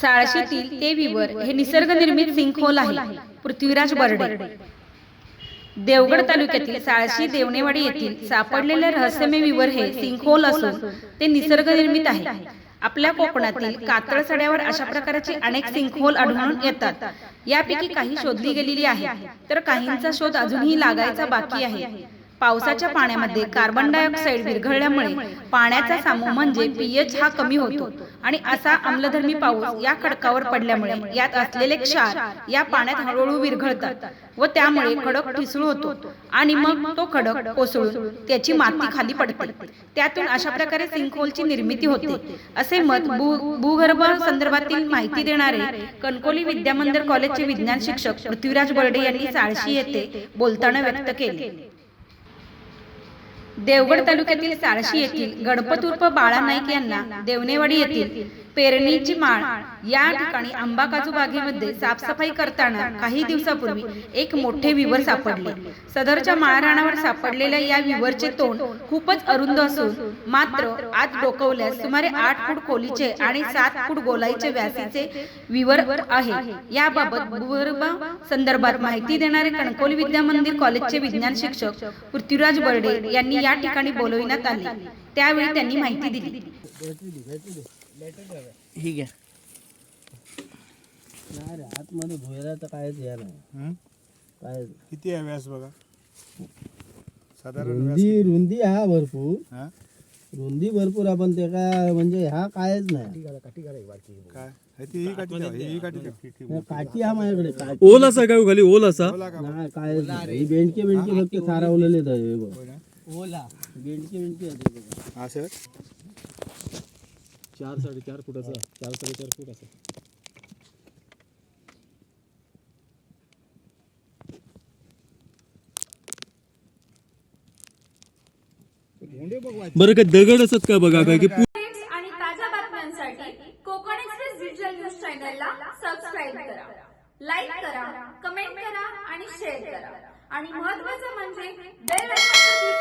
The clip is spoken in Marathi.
साळशीतील ते विवर हे निसर्गनिर्मित सिंकहोल आहे. पृथ्वीराज बर्डे. देवगड तालुक्यातील साळशी देवणेवाडी येथील सापडलेले रहस्यमय विवर हे सिंकहोल असून ते निसर्गनिर्मित आहे. आपल्या कोकणातील कातळ सड्यावर अशा प्रकारचे अनेक सिंकहोल आढळून येतात. यापैकी काही शोधली गेलेली आहे. तर काहींचा शोध अजूनही लागायचा बाकी आहे. पावसाच्या पाण्यामध्ये कार्बन डायऑक्साईड विरघळल्यामुळे पाण्याचा सामू म्हणजे पीएच हा कमी होतो. आणि असा अम्लधर्मी पाऊस या खडकावर पडल्यामुळे यात असलेले क्षार या पाण्यात हळूहळू विरघळतात. व त्यामुळे खडक ठिसूळ होतो. आणि मग तो खडक कोसळून त्याची माती खाली पडते. त्यातून अशा प्रकारे सिंकहोलची निर्मिती होते. असे मत भूगर्भ संदर्भातील माहिती देणारे कणकोली विद्यामंदिर कॉलेजचे विज्ञान शिक्षक पृथ्वीराज बर्डे यांनी साळशी येथे बोलताना व्यक्त केले देवगड तालुक्यातील साळशी येथील गणपत उर्फ बाळा नाईक यांना देवनेवाडी येथील पेरणीची माळ या ठिकाणी आंबा काजू बागेमध्ये साफसफाई करताना काही दिवसापूर्वी एक मोठे विवर सापडले. सदरच्या माळ रानावर सापडलेल्या या विवरचे तोंड खूपच अरुंद असून मात्र आत डोकवल्यास सुमारे आठ फूट खोलीचे आणि सात फूट गोलाईचे व्यासीचे विवर आहे. याबाबत संदर्भात माहिती देणारे कणकवली विद्यामंदिर कॉलेजचे विज्ञान शिक्षक पृथ्वीराज बर्डे यांनी या ठिकाणी बोलविण्यात आले. त्यावेळी त्यांनी माहिती दिली. आतमध्ये भुयराचं कायच हे नाही. हं? काय किती आहे व्यास बघा? साधारण रुंदी रुंदी हा भरपूर. हा? रुंदी भरपूर आपण ते काय म्हणजे हा कायच नाही. काठी ही हा माझ्याकडे ओल असा काय खाली ओल असा? काय बेंडके बेंडके फक्त सारवलेले हे बघ. सर चार साडेचार फुटाचा चार साडेचार फूट असा बरं काय दगड असत का बघा? काय की अपडेट्स आणि ताज्या बातम्यांसाठी कोकण एक्सप्रेस डिजिटल न्यूज चॅनलला सबस्क्राईब करा. लाईक करा कमेंट करा आणि शेअर करा. आणि महत्त्वाचं म्हणजे बेल आयकॉनवर क्लिक